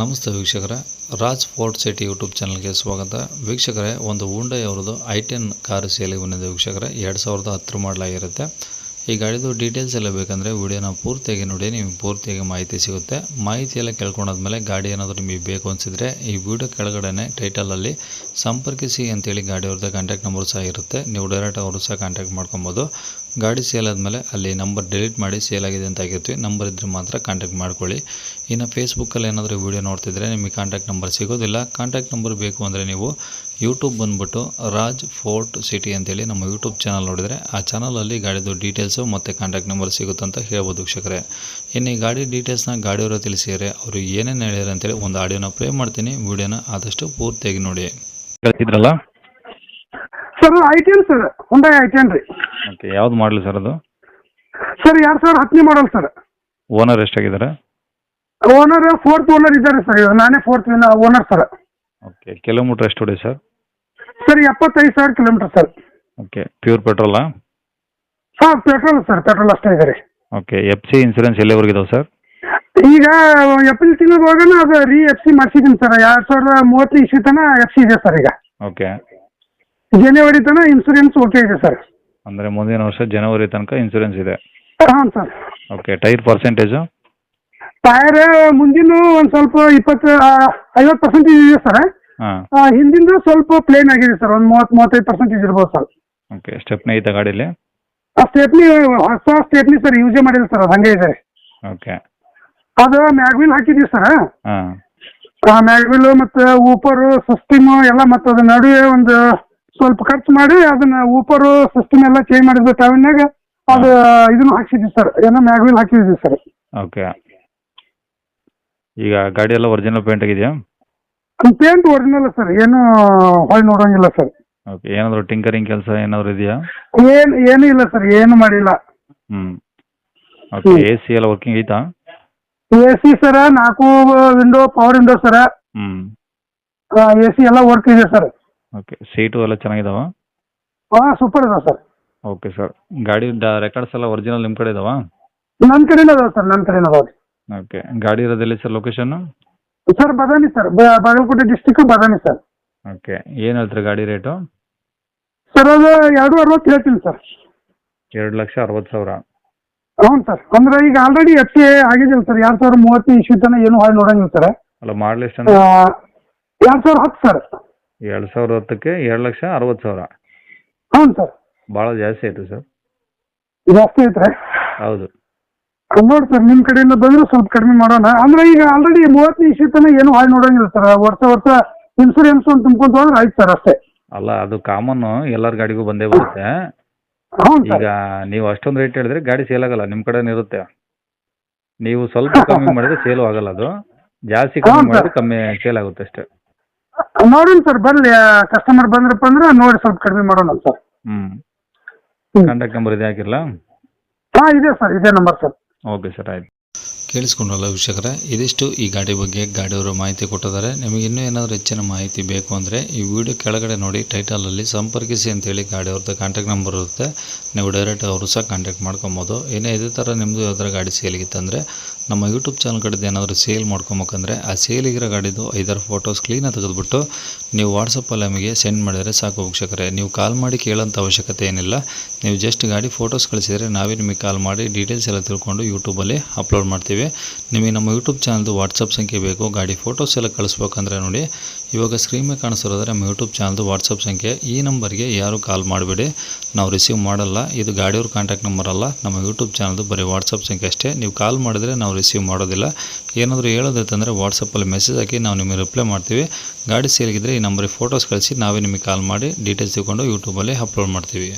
ನಮಸ್ತೆ ವೀಕ್ಷಕರೇ, Raj fort city YouTube ಚಾನಲ್ಗೆ ಸ್ವಾಗತ. ವೀಕ್ಷಕರೇ, ಒಂದು ಹುಂಡೈ ಅವ್ರದ್ದು ಐ ಟೆನ್ ಕಾರು ಸೇಲಿಗೆ ಬಂದಿದೆ ವೀಕ್ಷಕರೇ. ಎರಡು ಸಾವಿರದ ಹತ್ತರ ಮಾಡಲಾಗಿರುತ್ತೆ. ಈ ಗಾಡಿದು ಡೀಟೇಲ್ಸ್ ಎಲ್ಲ ಬೇಕಂದರೆ ವಿಡಿಯೋನ ಪೂರ್ತಿಯಾಗಿ ನೋಡಿ, ನಿಮಗೆ ಪೂರ್ತಿಯಾಗಿ ಮಾಹಿತಿ ಸಿಗುತ್ತೆ. ಮಾಹಿತಿ ಎಲ್ಲ ಕೇಳ್ಕೊಂಡಾದ್ಮೇಲೆ ಗಾಡಿ ಏನಾದರೂ ನಿಮಗೆ ಬೇಕು ಅನಿಸಿದರೆ ಈ ವಿಡಿಯೋ ಕೆಳಗಡೆ ಟೈಟಲಲ್ಲಿ ಸಂಪರ್ಕಿಸಿ ಅಂತೇಳಿ ಗಾಡಿಯವ್ರದ್ದು ಕಾಂಟ್ಯಾಕ್ಟ್ ನಂಬರ್ ಸಹ ಇರುತ್ತೆ. ನೀವು ಡೈರೆಕ್ಟ್ ಅವರು ಸಹ ಕಾಂಟ್ಯಾಕ್ಟ್ ಮಾಡ್ಕೊಬೋದು. ಗಾಡಿ ಸೇಲ್ ಆದಮೇಲೆ ಅಲ್ಲಿ ನಂಬರ್ ಡಿಲೀಟ್ ಮಾಡಿ ಸೇಲ್ ಆಗಿದೆ ಅಂತ ಆಗಿರ್ತೀವಿ ನಂಬರ್ ಇದ್ದರೆ ಮಾತ್ರ ಕಾಂಟ್ಯಾಕ್ಟ್ ಮಾಡ್ಕೊಳ್ಳಿ. ಇನ್ನು ಫೇಸ್ಬುಕ್ಕಲ್ಲಿ ಏನಾದರೂ ವೀಡಿಯೋ ನೋಡ್ತಿದ್ರೆ ನಿಮಗೆ ಕಾಂಟ್ಯಾಕ್ಟ್ ನಂಬರ್ ಸಿಗೋದಿಲ್ಲ. ಕಾಂಟ್ಯಾಕ್ಟ್ ನಂಬರ್ ಬೇಕು ಅಂದರೆ ನೀವು ಯೂಟ್ಯೂಬ್ ಬಂದುಬಿಟ್ಟು ರಾಜ್ ಫೋರ್ಟ್ ಸಿಟಿ ಅಂತೇಳಿ ನಮ್ಮ ಯೂಟ್ಯೂಬ್ ಚಾನಲ್ ನೋಡಿದರೆ ಆ ಚಾನಲಲ್ಲಿ ಗಾಡಿದು ಡೀಟೇಲ್ಸು ಮತ್ತು ಕಾಂಟ್ಯಾಕ್ಟ್ ನಂಬರ್ ಸಿಗುತ್ತೆ ಅಂತ ಹೇಳ್ಬೋದು ವೀಕ್ಷಕರೇ. ಇನ್ನು ಈ ಗಾಡಿ ಡೀಟೇಲ್ಸ್ನ ಗಾಡಿಯವರು ತಿಳಿಸಿದರೆ ಅವರು ಏನೇನು ಹೇಳ್ಯಾರ ಅಂತೇಳಿ ಒಂದು ಆಡಿಯೋನ ಪ್ಲೇ ಮಾಡ್ತೀನಿ. ವೀಡಿಯೋನ ಆದಷ್ಟು ಪೂರ್ತಿಯಾಗಿ ನೋಡಿ. ಹೇಳ್ತಿದ್ರಲ್ಲ sir I ten sir Hyundai I ten ರೀ. ಓಕೆ ಯಾವ್ದು ಮಾಡಲಿ ಸರ್ ಅದು? ಸರ್ ಎರಡು ಸಾವಿರ ಹತ್ತನೇ ಮಾಡಲ್ ಸರ್. ಓನರ್ ಎಷ್ಟಾಗಿದ್ದಾರೆ? ಓನರ್ ಫೋರ್ತ್ ಓನರ್ ಇದ್ದಾರೆ ಸರ್ ಇವಾಗ ನಾನೇ fourth owner sir. Okay kilometre ಎಷ್ಟು ಹೊಡಿ ಸರ್? ಸರ್ ಎಪ್ಪತ್ತೈದು ಸಾವಿರ ಕಿಲೋಮೀಟರ್ ಸರ್. ಓಕೆ ಪ್ಯೂರ್ ಪೆಟ್ರೋಲಾ ಹಾಂ ಪೆಟ್ರೋಲ್ ಸರ್ ಪೆಟ್ರೋಲ್ ಅಷ್ಟೇ ಇದೆ ರೀ. ಓಕೆ ಎಫ್ ಸಿ ಇನ್ಸೂರೆನ್ಸ್ ಎಲ್ಲಿವರೆಗೆ ಇದಾವೆ ಸರ್? ಈಗ ಏಪ್ರಿಲ್ ತಿಂಗಳೊಳಗನ ಅದು ರೀ ಎಫ್ ಸಿ ಮಾಡಿಸಿದ್ದೀನಿ ಸರ್ ಎರಡು ಸಾವಿರದ ಮೂವತ್ತು ಇಸ್ವಿ ತನಕ ಎಫ್ ಸಿ ಇದೆ ಸರ್ ಈಗ. ಓಕೆ. ಜನವರಿ ತನಕ ಇನ್ಸೂರೆನ್ಸ್ ಓಕೆ ಇದೆ ಸರ್ ಅಂದ್ರೆ ಮುಂದಿನ ವರ್ಷ ಜನವರಿ ತನಕ ಇನ್ಸೂರೆನ್ಸ್ ಇದೆ. ಹಾಂ sir okay tyre percentage tyre ಮುಂದಿನ ಒಂದು ಸ್ವಲ್ಪ ಇಪ್ಪತ್ತು ಐವತ್ತು ಪರ್ಸೆಂಟೇಜ್ ಇದೆ ಸರ್ ಹಾಂ. ಹಿಂದಿಂದ ಸ್ವಲ್ಪ ಪ್ಲೇನ್ ಆಗಿದೆ ಸರ್ ಒಂದು ಮೂವತ್ತು ಮೂವತ್ತೈದು ಪರ್ಸೆಂಟೇಜ್ ಇರ್ಬೋದು ಸರ್ ಓಕೆ ಸ್ಟೆಪ್ನಿ ಐತೆ ಗಾಡೀಲಿ? ಆ ಸ್ಟೆಪ್ನಿ ಹೊಸ ಸ್ಟೆಪ್ನಿ ಸರ್ ಯೂಸೇ ಮಾಡಿಲ್ಲ ಸರ್ ಅದು ಹಂಗೆ ಇದೆ. ಓಕೆ ಅದು ಮ್ಯಾಗ್ವಿಲ್ ಹಾಕಿದೀವಿ ಸರ್ ಹಾಂ. ಆ ಮ್ಯಾಗ್ವಿಲ್ ಮತ್ತೆ ಊಪರು ಸಿಸ್ಟಮ್ ಎಲ್ಲ ಮತ್ತೆ ಅದ್ರ ನಡುವೆ ಒಂದು ಸ್ವಲ್ಪ ಖರ್ಚು ಮಾಡಿ ಅದನ್ನ ಊಪರ್ ಸಿಸ್ಟಮ್ ಎಲ್ಲ ಚೇಂಜ್ ಮಾಡಿದ ಟೈಮ್ನಾಗ ಅದು ಇದನ್ನು ಹಾಕ್ಸಿದ್ವಿ ಸರ್ ಏನೋ ಮ್ಯಾಗ್ವಿಲ್ ಹಾಕಿದ್ವಿ ಸರ್ ಓಕೆ ಈಗ ಗಾಡಿ ಎಲ್ಲ ಒರಿಜಿನಲ್ ಪೇಂಟ್ ಆಗಿದೆಯಾ? ಪೇಂಟ್ ಒರಿಜಿನಲ್ ಸರ್ ಏನು ಹೊಳ್ ನೋಡಂಗಿಲ್ಲ ಸರ್ ಓಕೆ ಏನಾದರೂ ಟಿಂಕರಿಂಗ್ ಕೆಲಸ ಏನಾದರೂ ಇದೆಯಾ? ಏನು ಏನೂ ಇಲ್ಲ ಸರ್ ಏನು ಮಾಡಿಲ್ಲ. ಹ್ಞೂ ಓಕೆ ಹ್ಮ್. ಎ ಸಿ ಎಲ್ಲ ವರ್ಕಿಂಗ್ ಐತಾ? ಎ ಸಿ ಸರ ನಾಲ್ಕು ವಿಂಡೋ ಪವರ್ ವಿಂಡೋ ಸರ ಹ್ಞೂ ಎ ಸಿ ಎಲ್ಲ ವರ್ಕ್ ಇದೆ ಸರ್ ಓಕೆ ಸೀಟು ಎಲ್ಲ ಚೆನ್ನಾಗಿದಾವ? ಹಾಂ ಸೂಪರ್ ಇದಾವೆ ಸರ್. ಓಕೆ ಸರ್ ಗಾಡಿ ರೆಕಾರ್ಡ್ಸ್ ಎಲ್ಲ ಒರಿಜಿನಲ್ ನಿಮ್ಮ ಕಡೆ ಇದಾವ? ನನ್ನ ಕಡೆ ಅದಾವೆ ಸರ್ ನನ್ನ ಕಡೆನೇ ಅದಾವೆ ಓಕೆ ಗಾಡಿ ಇರೋದೆಲ್ಲಿ sir location sir Badami sir Bagalkot district Badami sir. Okay ಏನು ಹೇಳ್ತೀರಿ ಗಾಡಿ ರೇಟು ಸರ್ ಅದು ಎರಡು ಅರವತ್ತು ಹೇಳ್ತೀನಿ ಸರ್. ಎರಡು ಲಕ್ಷ ಅರವತ್ತು ಸಾವಿರ. ಹ್ಞೂ ಸರ್. ಅಂದ್ರೆ ಈಗ ಆಲ್ರೆಡಿ ಎಫ್ ಎ ಆಗಿದಿಲ್ಲ ಸರ್ ಎರಡು ಸಾವಿರ ಮೂವತ್ತು ಇಶ್ಯೂ ತನಕ ಏನು ಹಾಳು ನೋಡಂಗಿಲ್ಲ ಸರ್. ಅಲ್ಲ ಮಾಡಲಿ ಎಷ್ಟು ಎರಡು ಸಾವಿರ ಹತ್ತು ಸರ್. ಎರಡು ಸಾವಿರ ಹತ್ತಕ್ಕೆ ಎರಡು ಲಕ್ಷ ಅರವತ್ತು ಸಾವಿರ. ಹ್ಞೂ ಸರ್. ಭಾಳ ಜಾಸ್ತಿ ಆಯಿತು ಸರ್. ಜಾಸ್ತಿ ಐತ್ರಿ? ಹೌದು. ನೋಡಿ ಸರ್ ನಿಮ್ಮ ಕಡೆಯಿಂದ ಬಂದ್ರೆ ಸ್ವಲ್ಪ ಕಡಿಮೆ ಮಾಡೋಣ. ಅಂದ್ರೆ ಈಗ ಆಲ್ರೆಡಿ ಮೂವತ್ತು ಇಶ್ಯೂ ತನಕ ಏನು ಹಾಳು ನೋಡಂಗಿಲ್ಲ ಸರ್. ವರ್ಷ ವರ್ಷ ಇನ್ಸೂರೆನ್ಸ್ ಒಂದು ತುಂಬ್ಕೊಂತ ಹೋದ್ರೆ ಆಯ್ತು ಸರ್ ಅಷ್ಟೇ. ಅಲ್ಲ ಅದು ಕಾಮನ್ ಎಲ್ಲರ ಗಾಡಿಗೂ ಬಂದೇ ಬರುತ್ತೆ. ಹ್ಞೂ ಈಗ ಸರ್ ನೀವು ಅಷ್ಟೊಂದು ರೇಟ್ ಹೇಳಿದ್ರೆ ಗಾಡಿ ಸೇಲ್ ಆಗಲ್ಲ ನಿಮ್ಮ ಕಡೆನೇ ಇರುತ್ತೆ. ನೀವು ಸ್ವಲ್ಪ ಕಮ್ಮಿ ಮಾಡಿದ್ರೆ ಸೇಲು ಆಗಲ್ಲ ಅದು. ಜಾಸ್ತಿ ಕಮ್ಮಿ ಮಾಡಿದ್ರೆ ಕಮ್ಮಿ ಸೇಲ್ ಆಗುತ್ತೆ ಅಷ್ಟೇ. ನೋಡೋಣ ಸರ್ ಬರ್ಲಿ. ಕಸ್ಟಮರ್ ಬಂದ್ರಪ್ಪ ಅಂದ್ರೆ ನೋಡಿ ಸ್ವಲ್ಪ ಕಡಿಮೆ ಮಾಡೋಣ. ಸರ್. ಹ್ಞೂ ಹ್ಮ್. ಕಾಂಟ್ಯಾಕ್ಟ್ ನಂಬರ್ ಇದೆ ಹಾಕಿರಲಾ? ಹಾಂ ಇದೆ ಸರ್ ಇದೆ ನಂಬರ್ ಸರ್. ಓಕೆ ಸರ್ ಆಯ್ತು. ಕೇಳಿಸ್ಕೊಂಡ್ರಲ್ಲ ವೀಕ್ಷಕರೇ, ಇದಿಷ್ಟು ಈ ಗಾಡಿ ಬಗ್ಗೆ ಗಾಡಿಯವರು ಮಾಹಿತಿ ಕೊಟ್ಟಿದ್ದಾರೆ. ನಿಮಗೆ ಇನ್ನೂ ಏನಾದರೂ ಹೆಚ್ಚಿನ ಮಾಹಿತಿ ಬೇಕು ಅಂದರೆ ಈ ವಿಡಿಯೋ ಕೆಳಗಡೆ ನೋಡಿ ಟೈಟಲಲ್ಲಿ ಸಂಪರ್ಕಿಸಿ ಅಂತೇಳಿ ಗಾಡಿಯವ್ರದ್ದು ಕಾಂಟ್ಯಾಕ್ಟ್ ನಂಬರ್ ಇರುತ್ತೆ. ನೀವು ಡೈರೆಕ್ಟ್ ಅವರು ಸಹ ಕಾಂಟ್ಯಾಕ್ಟ್ ಮಾಡ್ಕೊಬೋದು. ಏನೇ ಇದೇ ಥರ ನಿಮ್ಮದು ಯಾವ್ದಾರ ಗಾಡಿ ಸೇಲಿಗಿತ್ತಂದರೆ ನಮ್ಮ ಯೂಟ್ಯೂಬ್ ಚಾನಲ್ ಕಡೆದು ಏನಾದರೂ ಸೇಲ್ ಮಾಡ್ಕೊಬೇಕಂದ್ರೆ, ಆ ಸೇಲಿಗಿರೋ ಗಾಡಿದು ಐದಾರು ಫೋಟೋಸ್ ಕ್ಲೀನಾಗಿ ತೆಗೆದುಬಿಟ್ಟು ನೀವು ವಾಟ್ಸಪ್ಪಲ್ಲಿ ನಮಗೆ ಸೆಂಡ್ ಮಾಡಿದರೆ ಸಾಕು ವೀಕ್ಷಕರೇ. ನೀವು ಕಾಲ್ ಮಾಡಿ ಕೇಳೋಂಥ ಅವಶ್ಯಕತೆ ಏನಿಲ್ಲ. ನೀವು ಜಸ್ಟ್ ಗಾಡಿ ಫೋಟೋಸ್ ಕಳಿಸಿದರೆ ನಾವೇ ನಿಮಗೆ ಕಾಲ್ ಮಾಡಿ ಡೀಟೇಲ್ಸ್ ಎಲ್ಲ ತಿಳ್ಕೊಂಡು ಯೂಟ್ಯೂಬಲ್ಲಿ ಅಪ್ಲೋಡ್ ಮಾಡ್ತೀವಿ. ನಿಮಗೆ ನಮ್ಮ ಯೂಟ್ಯೂಬ್ ಚಾನಲ್ದು ವಾಟ್ಸಪ್ ಸಂಖ್ಯೆ ಬೇಕು. ಗಾಡಿ ಫೋಟೋಸ್ ಎಲ್ಲ ಕಳಿಸ್ಬೇಕಂದ್ರೆ ನೋಡಿ. ಇವಾಗ ಸ್ಕ್ರೀನ್ ಮೇಲೆ ನಮ್ಮ ಯೂಟ್ಯೂಬ್ ಚಾನಲ್ದು ವಾಟ್ಸಪ್ ಸಂಖ್ಯೆ. ಈ ನಂಬರ್ಗೆ ಯಾರು ಕಾಲ್ ಮಾಡಬೇಡಿ. ನಾವು ರಿಸೀವ್ ಮಾಡಲ್ಲ. ಇದು ಗಾಡಿಯವ್ರ ಕಾಂಟ್ಯಾಕ್ಟ್ ನಂಬರ್ ಅಲ್ಲ. ನಮ್ಮ ಯೂಟ್ಯೂಬ್ ಚಾನಲ್ದು ಬರೀ ವಾಟ್ಸಪ್ ಸಂಖ್ಯೆ ಅಷ್ಟೇ. ನೀವು ಕಾಲ್ ಮಾಡಿದ್ರೆ ನಾವು ರಿಸೀವ್ ಮಾಡೋದಿಲ್ಲ. ಏನಾದರೂ ಹೇಳೋದೈತಂದರೆ ವಾಟ್ಸಪ್ಪಲ್ಲಿ ಮೆಸೇಜ್ ಹಾಕಿ ನಾವು ನಿಮಗೆ ರಿಪ್ಲೈ ಮಾಡ್ತೀವಿ. ಗಾಡಿ ಸೇರಿಗಿದ್ರೆ ಈ ನಂಬರಿಗೆ ಫೋಟೋಸ್ ಕಳಿಸಿ ನಾವೇ ನಿಮಗೆ ಕಾಲ್ ಮಾಡಿ ಡೀಟೇಲ್ಸ್ ತಿಳ್ಕೊಂಡು ಯೂಟ್ಯೂಬಲ್ಲಿ ಅಪ್ಲೋಡ್ ಮಾಡ್ತೀವಿ.